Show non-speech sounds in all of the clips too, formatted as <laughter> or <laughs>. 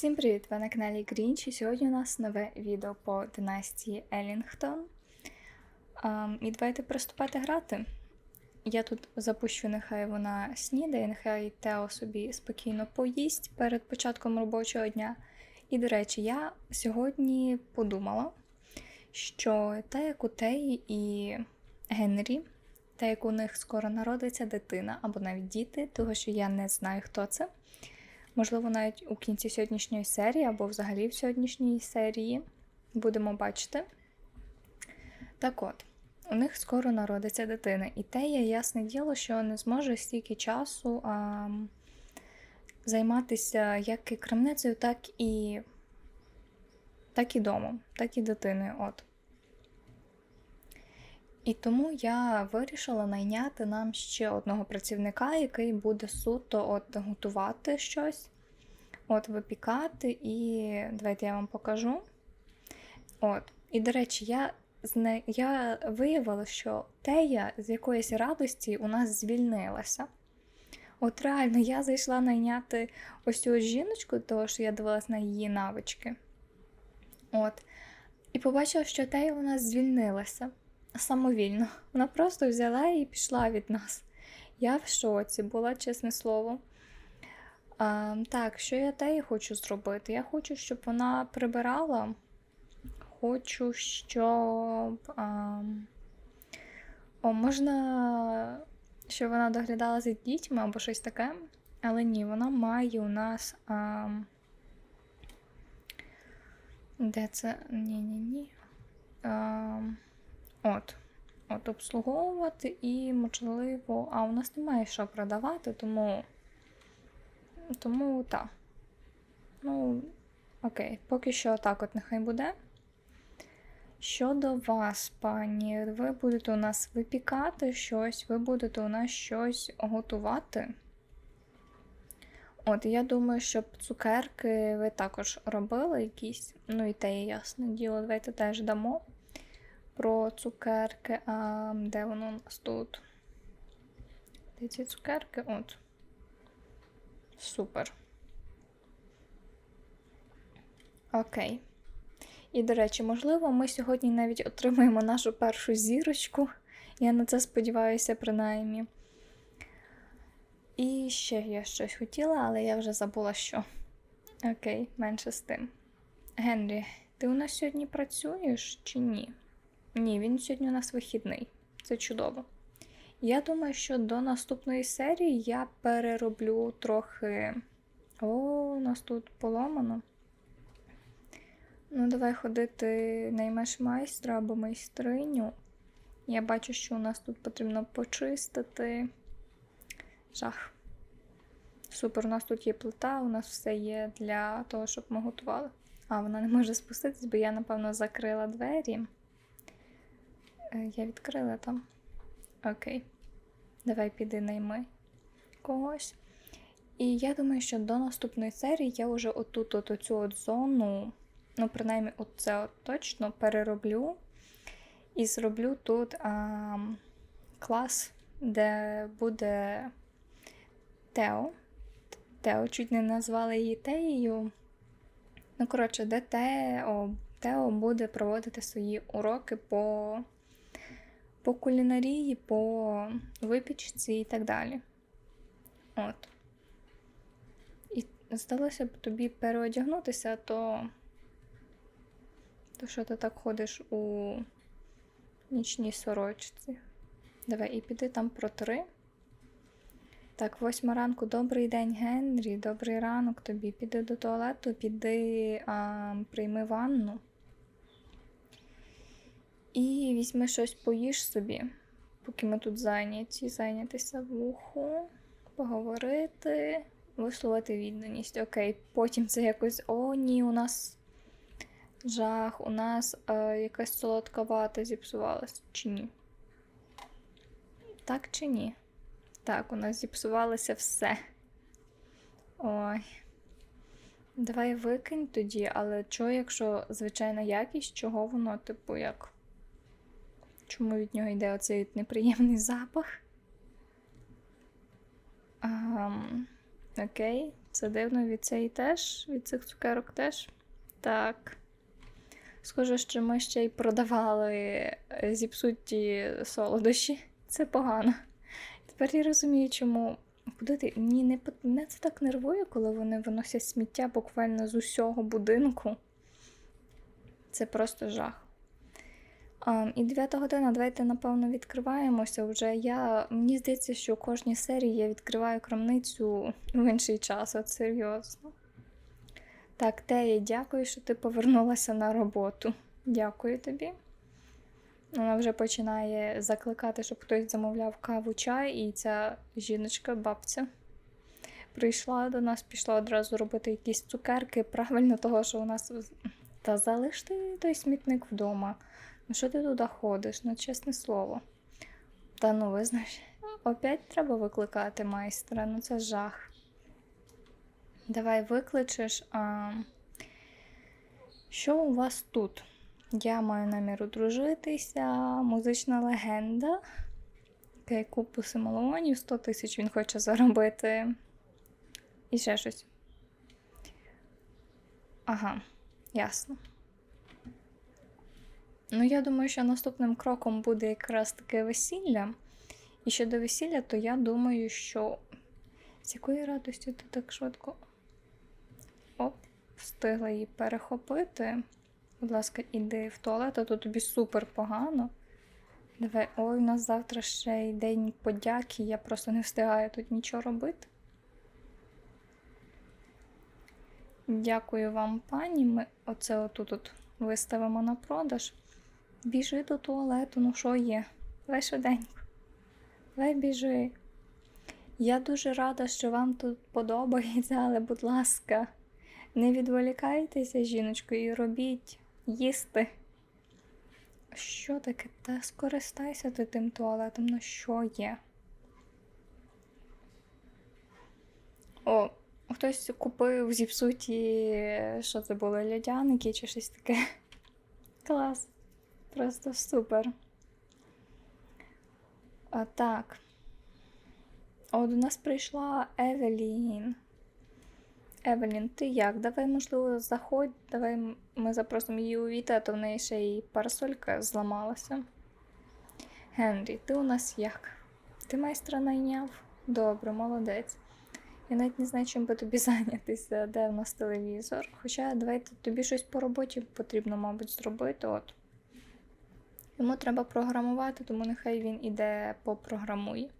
Всім привіт! Ви на каналі Грінч і сьогодні у нас нове відео по династії Елінгтон. Ам, і давайте приступати грати. Я тут запущу, нехай вона снідає, нехай Тео собі спокійно поїсть перед початком робочого дня. І, до речі, я сьогодні подумала, що те, як у Теї і Генрі, те, як у них скоро народиться дитина або навіть діти, того що я не знаю, хто це. Можливо, навіть у кінці сьогоднішньої серії або взагалі в сьогоднішній серії будемо бачити. Так от, у них скоро народиться дитина, і те є ясне діло, що не зможе стільки часу а, займатися як і крамницею, так і так і домом, так і дитиною. І тому я вирішила найняти нам ще одного працівника, який буде суто от готувати щось, от випікати, і давайте я вам покажу. От. І, до речі, я зне... я виявила, що Тея з якоїсь радості у нас звільнилася. От реально, я зайшла найняти ось цю жіночку, тому що я дивилась на її навички. От. І побачила, що Тея у нас звільнилася самовільно. Вона просто взяла і пішла від нас. Я в шоці була, чесне слово. А, Так, що я те хочу зробити? Я хочу, щоб вона прибирала. Хочу, щоб. А, О, можна, щоб вона доглядала за дітьми або щось таке. Але ні, вона має у нас. А, Де це? Ні-ні-ні. От. От обслуговувати і, можливо, а у нас немає що продавати, тому. Тому так. Ну, окей, поки що так от нехай буде. Щодо вас, пані, ви будете у нас випікати щось, ви будете у нас щось готувати. От, я думаю, щоб цукерки ви також робили якісь. Ну, і те, ясне діло, давайте теж дамо про цукерки. А де воно у нас тут? Де ці цукерки? От. Супер. Окей. І, до речі, можливо, ми сьогодні навіть отримаємо нашу першу зірочку. Я на це сподіваюся, принаймні. І ще я щось хотіла, але я вже забула що. Окей, менше з тим. Генрі, ти у нас сьогодні працюєш чи ні? Ні, він сьогодні у нас вихідний. Це чудово. Я думаю, що до наступної серії я перероблю трохи. О, у нас тут поломано. Ну, давай ходити наймеш майстра або майстриню. Я бачу, що у нас тут потрібно почистити. Жах. Супер, у нас тут є плита, у нас все є для того, щоб ми готували. А, вона не може спуститись, бо я, напевно, закрила двері. Е, я відкрила там. Окей. Давай піди найми когось. І я думаю, що до наступної серії я вже отут от оцю от зону, ну, принаймні, оце от точно перероблю. І зроблю тут а, клас, де буде Тео. Тео чуть не назвали її Теєю. Ну, коротше, де Тео, Тео буде проводити свої уроки по по кулінарії, по випічці і так далі. От. І здалося б тобі переодягнутися, то то що ти так ходиш у нічній сорочці. Давай і піди там протри. Так, восьма ранку, добрий день, Генрі, добрий ранок тобі. Піди до туалету, піди а, прийми ванну. І візьми щось поїж собі, поки ми тут зайняті, зайнятися вуху, поговорити, висловити відданість. Окей, потім це якось о, ні, у нас жах, у нас е, якась солодка вата зіпсувалася чи ні? Так чи ні? Так, у нас зіпсувалося все. Ой. Давай викинь тоді, але чого, якщо звичайна якість, чого воно, типу, як? Чому від нього йде оцей неприємний запах? А, Окей, це дивно від цієї теж, від цих цукерок теж. Так. Схоже, що ми ще й продавали е, зіпсуті солодощі. Це погано. Тепер я розумію, чому. Куди ти? Ні, не мене це так нервує, коли вони виносять сміття буквально з усього будинку. Це просто жах. І 9 година, давайте, напевно, відкриваємося вже. Я, мені здається, що у кожній серії я відкриваю крамницю в інший час, от серйозно. Так, Тея, дякую, що ти повернулася на роботу. Дякую тобі. Вона вже починає закликати, щоб хтось замовляв каву, чай, і ця жіночка, бабця, прийшла до нас, пішла одразу робити якісь цукерки. Правильно, того, що у нас. Та залишти той смітник вдома. Ну що ти туди ходиш? Ну, чесне слово. Та ну, ви знаєш, опять треба викликати майстра, ну це жах. Давай викличеш. А... Що у вас тут? Я маю намір одружитися, музична легенда. Окей, купу симолонів, 100 тисяч він хоче заробити. І ще щось. Ага, ясно. Ну, я думаю, що наступним кроком буде якраз таке весілля. І щодо весілля, то я думаю, що з якої радості ти так швидко оп, встигла її перехопити. Будь ласка, іди в туалет, а то тобі супер погано. Давай, ой, у нас завтра ще й день подяки, я просто не встигаю тут нічого робити. Дякую вам, пані. Ми оце отут от виставимо на продаж. Біжи до туалету, ну що є? Давай швиденько. Давай біжи. Я дуже рада, що вам тут подобається, але, будь ласка, не відволікайтеся, жіночко, і робіть їсти. Що таке? Та скористайся ти тим туалетом, ну що є? О, хтось купив зіпсуті, що це було, льодяники чи щось таке. Клас. Просто супер. А, так. От у нас прийшла Евелін. Евелін, ти як? Давай, можливо, заходь, давай ми запросимо її у віта, а то в неї ще й парасолька зламалася. Генрі, ти у нас як? Ти майстра найняв? Добре, молодець. Я навіть не знаю, чим би тобі <laughs> зайнятися, де в нас телевізор. Хоча давайте тобі щось по роботі потрібно, мабуть, зробити. От. Йому треба програмувати, тому нехай він іде попрограмує.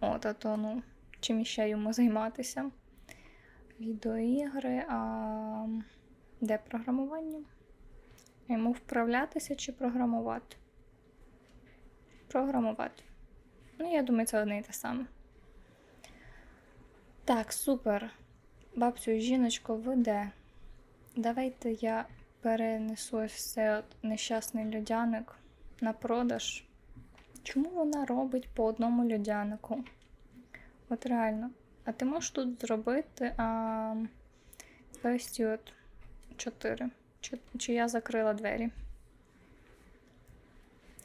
От, а то, ну, чим іще йому займатися. Відеоігри, а де програмування? Йому вправлятися чи програмувати? Програмувати. Ну, я думаю, це одне і те саме. Так, супер. Бабцю, жіночко, ви де? Давайте я перенесу цей нещасний льодяник на продаж. Чому вона робить по одному льодянику? От реально. А ти можеш тут зробити а, ось от чотири. Чи, чи я закрила двері?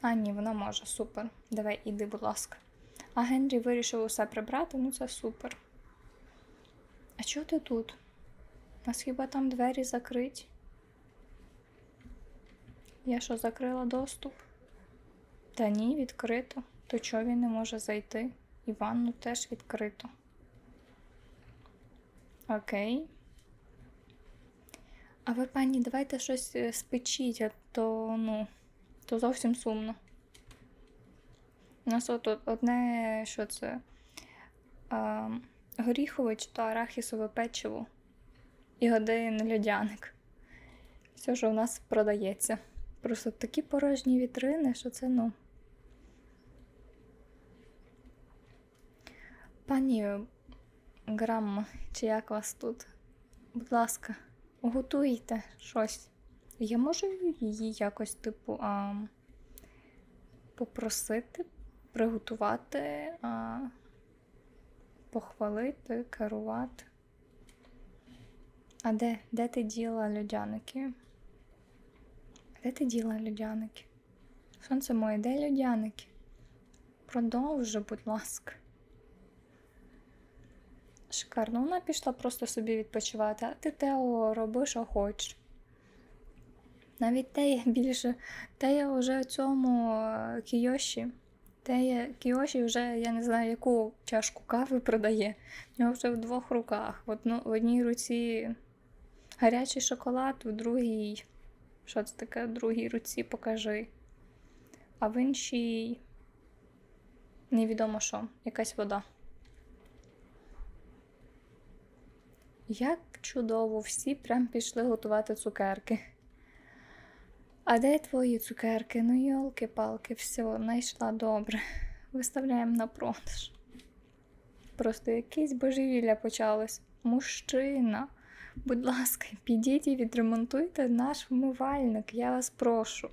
А, ні, вона може, супер. Давай, іди, будь ласка. А Генрі вирішив усе прибрати, ну це супер. А чого ти тут? У нас хіба там двері закриті? Я що, закрила доступ? Та ні, відкрито. То чого він не може зайти? І ванну теж відкрито. Окей. А ви, пані, давайте щось е, спечіть, а то, ну, то зовсім сумно. У нас от одне, що це? А, горіхове чи то арахісове печиво і один льодяник. Все, що у нас продається. Просто такі порожні вітрини, що це ну. Пані Грамма, чи як вас тут? Будь ласка, готуйте щось. Я можу її якось, типу, а, попросити, приготувати, а, похвалити, керувати. А де? Де ти діла льодяники? Де ти діла льодяники? Сонце моє, де льодяники? Продовжуй, будь ласка. Шикарно, вона пішла просто собі відпочивати, а ти Тео роби, що хочеш. Навіть Тея більше. Тея вже в цьому е, кіоші. Тея кіоші вже, я не знаю, яку чашку кави продає. В нього вже в двох руках. В, одну, в одній руці гарячий шоколад, в другій. Що це таке? Другій руці покажи. А в іншій невідомо що, якась вода. Як чудово, всі прям пішли готувати цукерки. А де твої цукерки? Ну, йолки-палки, все, знайшла добре. Виставляємо на продаж. Просто якесь божевілля почалось. Мужчина, будь ласка, підіть і відремонтуйте наш вмивальник, я вас прошу.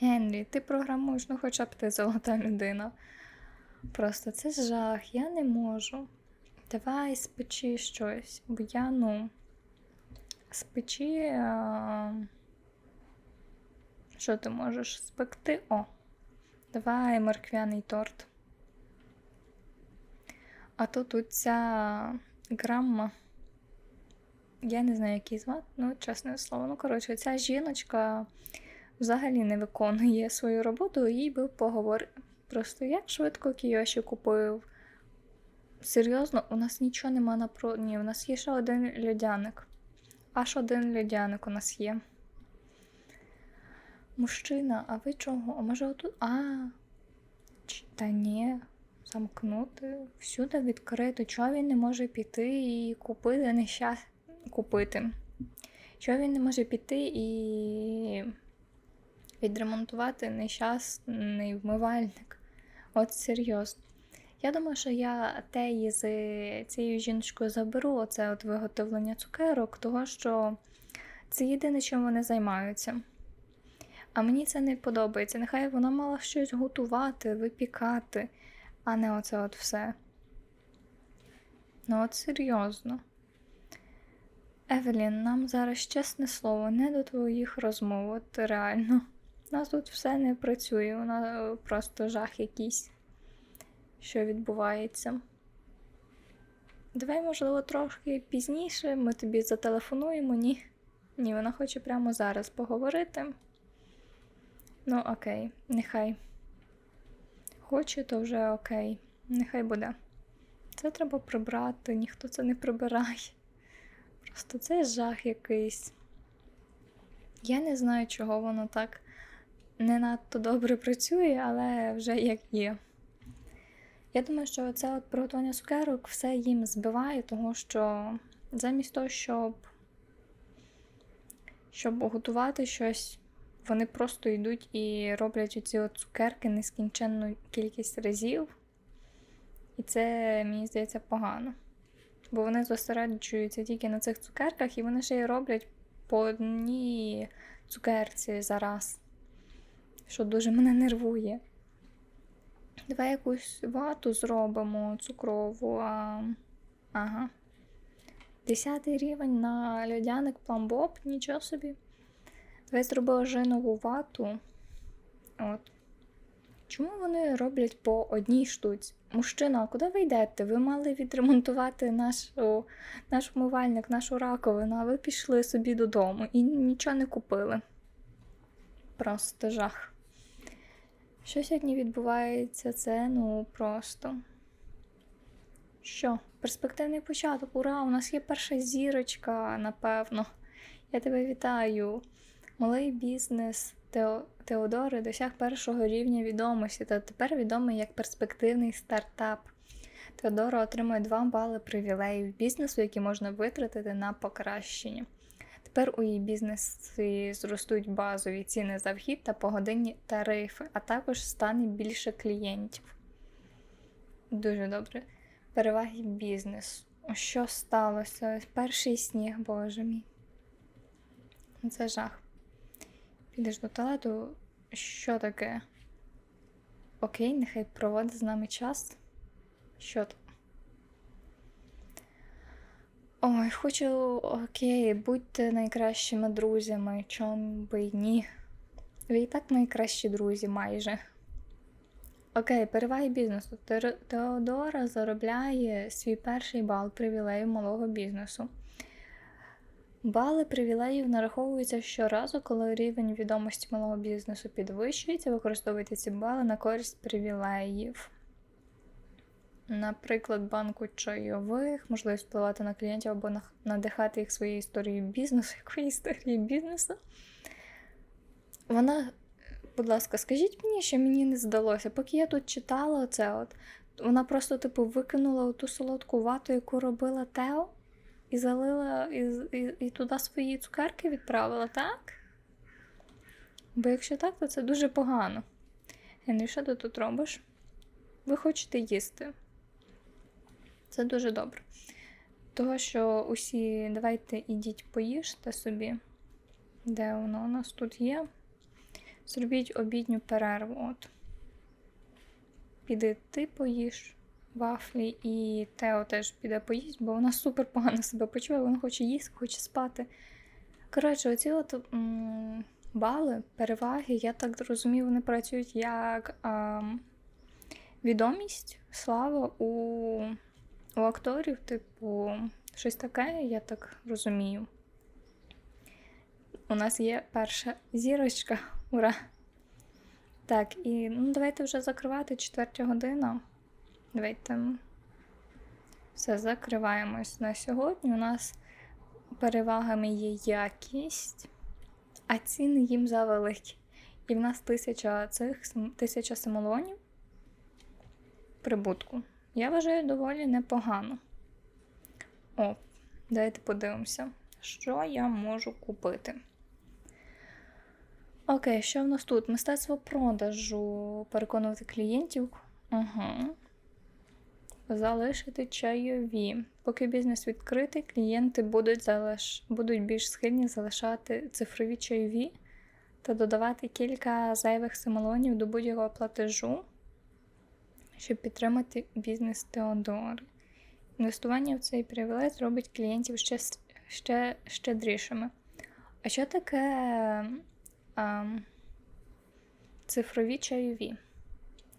Генрі, ти програмуєш, ну хоча б ти золота людина. Просто це жах, я не можу. Давай спечи щось, бо я ну. Спечи. А... Що ти можеш спекти? О, давай морквяний торт. А то тут ця грамма. Я не знаю, як її звати, ну, чесне слово. Ну, коротше, ця жіночка взагалі не виконує свою роботу, їй би поговорити. Просто як швидко Кіоші купив. Серйозно, у нас нічого нема на про. Ні, у нас є ще один льодяник. Аж один льодяник у нас є. Мужчина, а ви чого? А може отут? А. Та ні, замкнути. Всюди відкрито. Чого він не може піти і купити нещас... Купити. Чого він не може піти і відремонтувати нещасний вмивальник? От серйозно. Я думаю, що я теї з цією жіночкою заберу оце от виготовлення цукерок, того що це єдине, чим вони займаються. А мені це не подобається. Нехай вона мала щось готувати, випікати, а не оце от все. Ну, от серйозно. Евелін, нам зараз чесне слово, не до твоїх розмов, от реально. У нас тут все не працює, у нас просто жах якийсь, що відбувається. Давай, можливо, трошки пізніше ми тобі зателефонуємо, ні? Ні, вона хоче прямо зараз поговорити. Ну, окей, нехай. Хоче, то вже окей. Нехай буде. Це треба прибрати, ніхто це не прибирає. Просто це жах якийсь. Я не знаю, чого воно так не надто добре працює, але вже як є. Я думаю, що це от приготування цукерок все їм збиває, тому що замість того, щоб, щоб готувати щось, вони просто йдуть і роблять оці от цукерки нескінченну кількість разів. І це, мені здається, погано. Бо вони зосереджуються тільки на цих цукерках, і вони ще й роблять по одній цукерці за раз, що дуже мене нервує. Давай якусь вату зробимо цукрову. А... Ага. Десятий рівень на льодяник пламбоб, нічого собі. Давай зробила жинову вату. От. Чому вони роблять по одній штуці? Мужчина, куди ви йдете? Ви мали відремонтувати наш, о, наш вмивальник, нашу раковину, а ви пішли собі додому і нічого не купили. Просто жах. Що сьогодні відбувається, це ну просто. Що? Перспективний початок. Ура! У нас є перша зірочка, напевно. Я тебе вітаю. Малий бізнес. Теодори досяг першого рівня відомості та тепер відомий як перспективний стартап. Теодора отримує 2 бали привілеїв бізнесу, які можна витратити на покращення. Тепер у її бізнесі зростуть базові ціни за вхід та погодинні тарифи, а також стане більше клієнтів. Дуже добре. Переваги бізнесу. Що сталося? Перший сніг, боже мій. Це жах. Підеш до туалету. Що таке? Окей, нехай проводить з нами час. Що там? Ой, хочу, окей, будьте найкращими друзями, чом би й ні. Ви і так найкращі друзі майже. Окей, переваги бізнесу. Теодора заробляє свій перший бал привілею малого бізнесу. Бали привілеїв нараховуються щоразу, коли рівень відомості малого бізнесу підвищується, використовуйте ці бали на користь привілеїв. Наприклад, банку чайових, можливість впливати на клієнтів або надихати їх своєю історією бізнесу. <laughs> Якої історії бізнесу? Вона, будь ласка, скажіть мені, що мені не здалося. Поки я тут читала це, от, вона просто, типу, викинула ту солодку вату, яку робила Тео, і залила і, і, і туди свої цукерки відправила, так? Бо якщо так, то це дуже погано. Генрі, що ти тут робиш? Ви хочете їсти. Це дуже добре. Того, що усі, давайте ідіть поїжте собі. Де воно у нас тут є? Зробіть обідню перерву. От. Піди ти поїж вафлі, і Тео теж піде поїсть, бо вона супер погано себе почуває, вона хоче їсти, хоче спати. Коротше, оці от м, бали, переваги, я так розумію, вони працюють як а, відомість, слава у, у акторів, типу, щось таке, я так розумію. У нас є перша зірочка. Ура! Так, і ну, давайте вже закривати четвертя година. Давайте. Все, закриваємось на сьогодні. У нас перевагами є якість, а ціни їм завеликі. І в нас тисяча цих тисяча симолонів прибутку. Я вважаю доволі непогано. О, давайте подивимося, що я можу купити. Окей, що в нас тут? Мистецтво продажу. Переконувати клієнтів. Угу. Залишити чайові. Поки бізнес відкритий, клієнти будуть, залиш... будуть більш схильні залишати цифрові чайові та додавати кілька зайвих симолонів до будь-якого платежу, щоб підтримати бізнес Теодори. Інвестування в цей привілей зробить клієнтів ще, ще щедрішими. А що таке а, цифрові чайові?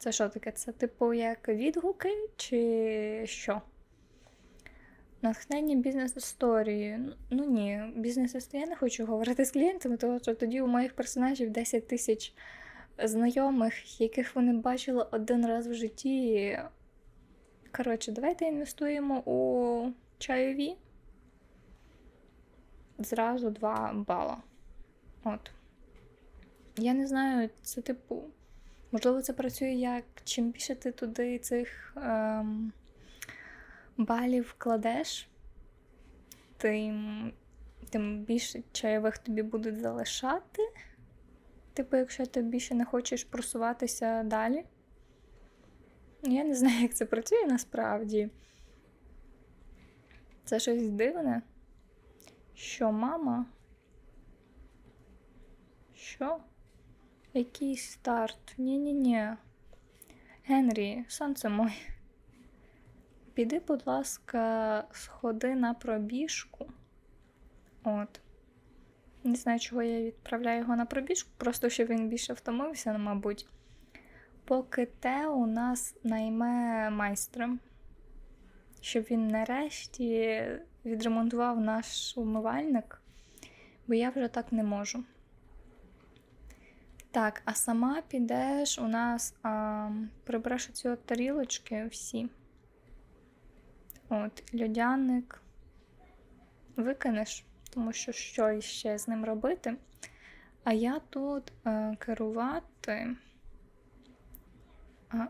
Це що таке? Це типу як відгуки чи що? Натхнення бізнес-історії. Ну ні, бізнес-історії я не хочу говорити з клієнтами, тому що тоді у моїх персонажів 10 тисяч знайомих, яких вони бачили один раз в житті. Коротше, давайте інвестуємо у чайові. Зразу 2 бала. От. Я не знаю, це типу. Можливо, це працює як чим більше ти туди цих ем, балів кладеш, тим, тим більше чайових тобі будуть залишати. Типу, якщо ти більше не хочеш просуватися далі. Я не знаю, як це працює насправді. Це щось дивне. Що мама? Що? Який старт? Ні-ні-ні. Генрі, сонце моє. Піди, будь ласка, сходи на пробіжку. От. Не знаю, чого я відправляю його на пробіжку, просто щоб він більше втомився, мабуть. Поки те у нас найме майстра, щоб він нарешті відремонтував наш умивальник, бо я вже так не можу. Так, а сама підеш у нас а, прибереш ці от тарілочки всі. От, льодяник викинеш, тому що що іще з ним робити. А я тут е, керувати. А,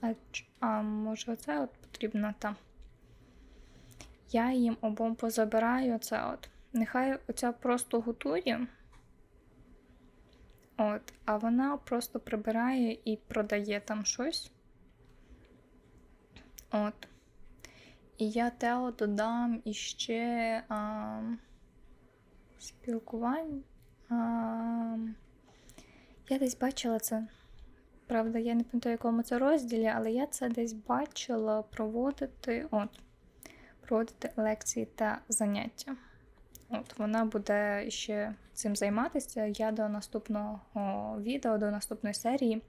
а, а може, оце от потрібно там. Я їм обом позабираю оце от. Нехай оця просто готує. От, а вона просто прибирає і продає там щось. От. І я Тео додам іще а, спілкування. А, я десь бачила це. Правда, я не пам'ятаю, якому це розділі, але я це десь бачила проводити, от, проводити лекції та заняття. От вона буде ще цим займатися. Я до наступного відео, до наступної серії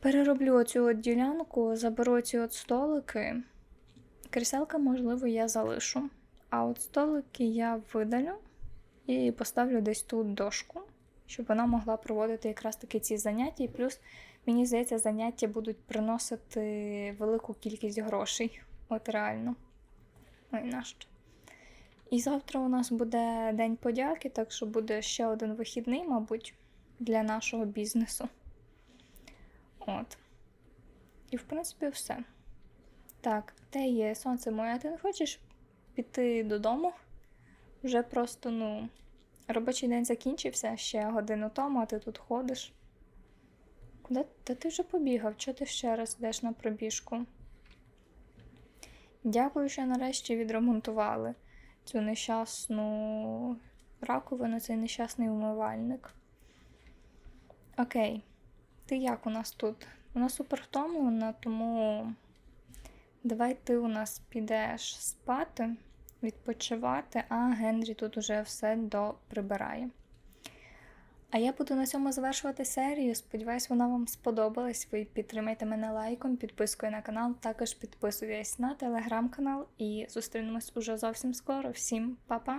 Перероблю оцю от ділянку, заберу ці от столики. Кріселка, можливо, я залишу. А от столики я видалю і поставлю десь тут дошку, щоб вона могла проводити якраз таки ці заняття. І плюс, мені здається, заняття будуть приносити велику кількість грошей. От реально. Ой, нащо? І завтра у нас буде День подяки, так що буде ще один вихідний, мабуть, для нашого бізнесу. От. І, в принципі, все. Так, де є сонце моє, ти не хочеш піти додому? Вже просто, ну, робочий день закінчився ще годину тому, а ти тут ходиш. Куди Та ти вже побігав? Чого ти ще раз йдеш на пробіжку? Дякую, що нарешті відремонтували цю нещасну раковину, цей нещасний умивальник. Окей, ти як у нас тут? Вона супер втомлена, тому давай ти у нас підеш спати, відпочивати, а Генрі тут уже все доприбирає. А я буду на цьому завершувати серію. Сподіваюсь, вона вам сподобалась. Ви підтримайте мене лайком, підпискою на канал, також підписуйтесь на телеграм-канал і зустрінемось уже зовсім скоро. Всім па-па!